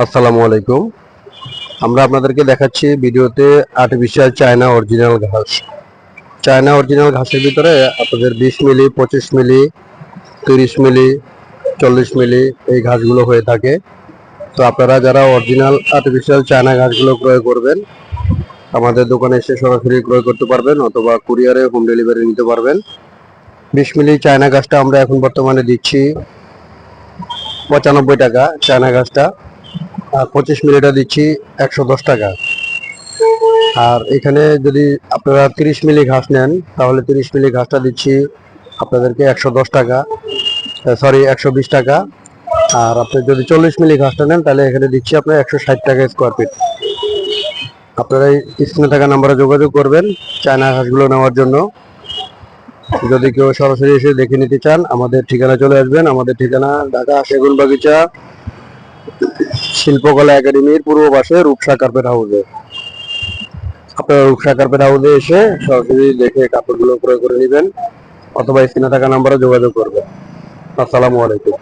আসসালামু আলাইকুম। আমরা আপনাদেরকে দেখাচ্ছি ভিডিওতে আর্টিফিশিয়াল চায়না অরিজিনাল ঘাস। চায়না অরিজিনাল ঘাসের ভিতরে আপনাদের বিশ মিলি, পঁচিশ মিলি, তিরিশ মিলি, চল্লিশ মিলি এই ঘাসগুলো হয়ে থাকে। তো আপনারা যারা অরিজিনাল আর্টিফিশিয়াল চায়না ঘাসগুলো ক্রয় করবেন, আমাদের দোকানে এসে সরাসরি ক্রয় করতে পারবেন অথবা কুরিয়ারে হোম ডেলিভারি নিতে পারবেন। বিশ মিলি চায়না ঘাসটা আমরা এখন বর্তমানে দিচ্ছি পঁচানব্বই টাকা চায়না ঘাসটা। পঁচিশ মিলিটা দিচ্ছি একশো দশ টাকা। আর এখানে যদি আপনারা তিরিশ মিলি ঘাস নেন, তাহলে তিরিশ মিলি ঘাসটা দিচ্ছি আপনাদেরকে একশো দশ টাকা সরি একশো বিশ টাকা। আর আপনি যদি চল্লিশ মিলি ঘাসটা নেন, তাহলে এখানে দিচ্ছি আপনার একশো ষাট টাকা স্কোয়ার ফিট আপনারা স্ক্রিনে থাকা নাম্বারে যোগাযোগ করবেন চায়না ঘাসগুলো নেওয়ার জন্য। যদি কেউ সরাসরি এসে দেখে নিতে চান, আমাদের ঠিকানা চলে আসবেন। আমাদের ঠিকানা ঢাকা সেগুন বাগিচা শিল্পকলা একাডেমির পূর্ব পাশে রূপসা কার্পেট হাউসে। আপনারা রূপসা কার্পেট হাউসে এসে সরাসরি দেখে কাপড়গুলো ক্রয় করে নেবেন, অথবা স্ক্রিনে থাকা নাম্বারে যোগাযোগ করবেন। আসসালামু আলাইকুম।